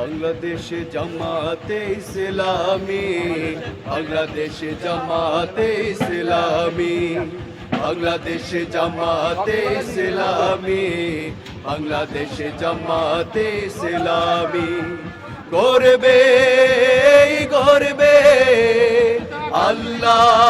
বাংলাদেশে জামাতে ইসলামী, বাংলাদেশে জামাতে ইসলামী, বাংলাদেশে জামাতে ইসলামী, বাংলাদেশে জামাতে ইসলামী। করবে করবে আল্লাহর